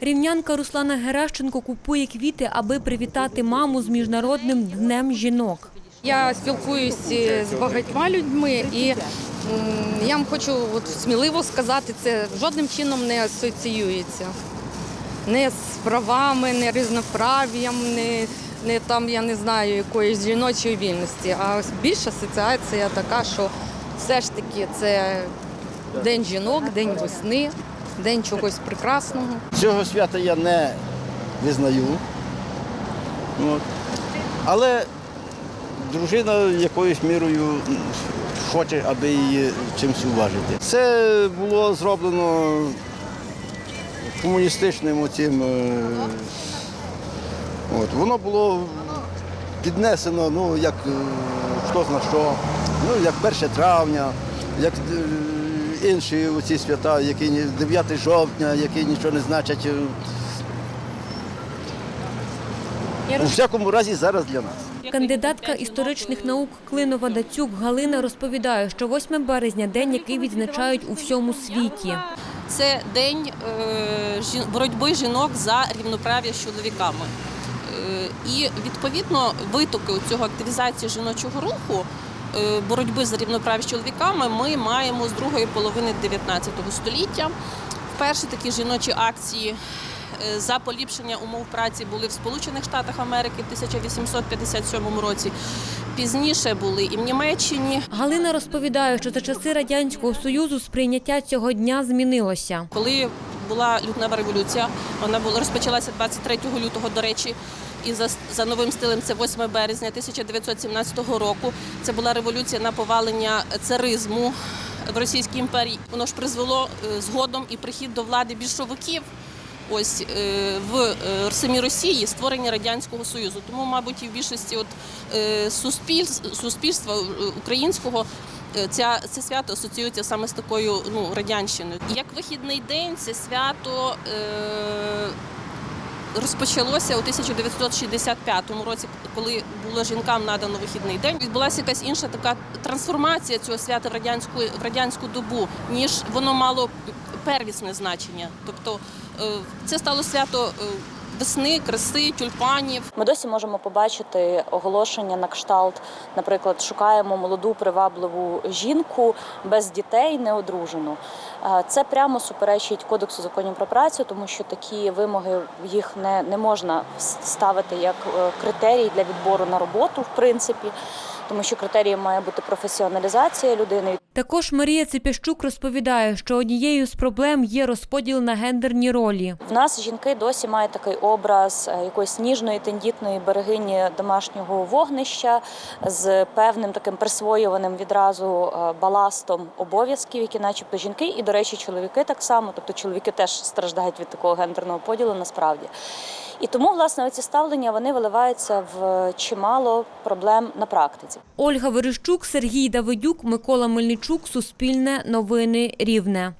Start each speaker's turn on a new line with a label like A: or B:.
A: Рівнянка Руслана Геращенко купує квіти, аби привітати маму з міжнародним днем жінок.
B: Я спілкуюся з багатьма людьми, і я вам хочу от сміливо сказати, це жодним чином не асоціюється. Не з правами, не різноправ'ям, не, не там, я не знаю, якоїсь жіночої вільності. А більша асоціація така, що все ж таки це день жінок, день весни, день чогось прекрасного.
C: Цього свята я не визнаю. От. Але дружина якоюсь мірою хоче, аби її чимось уважити. Це було зроблено комуністичним оцім. е, От. Воно було піднесено, ну, як е, хто зна що, ну, як 1 травня, як е, інші оці свята, які ні- 9 жовтня, які нічого не значать. е, У всякому разі зараз для нас.
A: Кандидатка історичних наук Клинова Дацюк Галина розповідає, що 8 березня день, який відзначають у всьому світі.
D: Це день е, жін- боротьби жінок за рівноправ'я з чоловіками. Е, І відповідно витоки цього активізації жіночого руху. Е, Боротьби за рівноправ'я з чоловіками ми маємо з другої половини 19 століття. Вперше такі жіночі акції е, за поліпшення умов праці були в Сполучених Штатах Америки в 1857 році. Пізніше були і в Німеччині,
A: Галина розповідає, що за часи радянського союзу сприйняття цього дня змінилося.
D: Коли була лютнева революція, вона була розпочалася 23 лютого, до речі, і за, за новим стилем це 8 березня 1917 року. Це була революція на повалення царизму в Російській імперії. Воно ж призвело е, згодом і прихід до влади більшовиків. Ось е, в е, самій Росії створення радянського союзу. Тому, мабуть, і в більшості от е, суспільств, суспільства українського ця це свято асоціюється саме з такою ну радянщиною. Як вихідний день, це свято. Е, Розпочалося у 1965 році, коли було жінкам надано вихідний день. Відбулася якась інша така трансформація цього свята в радянську в радянську добу, ніж воно мало первісне значення. Тобто це стало свято е, весни, краси, тюльпанів.
E: Ми досі можемо побачити оголошення на кшталт, наприклад, шукаємо молоду привабливу жінку без дітей, неодружену. Е, Це прямо суперечить кодексу законів про працю, тому що такі вимоги їх не, не можна ставити як е, критерій для відбору на роботу, в принципі, тому що критерієм має бути професіоналізація людини.
A: Також Марія Цепящук розповідає, що однією з проблем є розподіл на гендерні ролі.
E: В нас жінки досі мають такий образ е, якоїсь ніжної, тендітної берегині домашнього вогнища з певним таким присвоюваним відразу е, баластом обов'язків, які, начебто, жінки, і, до речі, чоловіки так само, тобто чоловіки теж страждають від такого гендерного поділу насправді. І тому, власне, оці ставлення вони виливаються в чимало проблем на практиці.
A: Ольга Верещук, Сергій Давидюк, Микола Мельничук, Суспільне новини Рівне.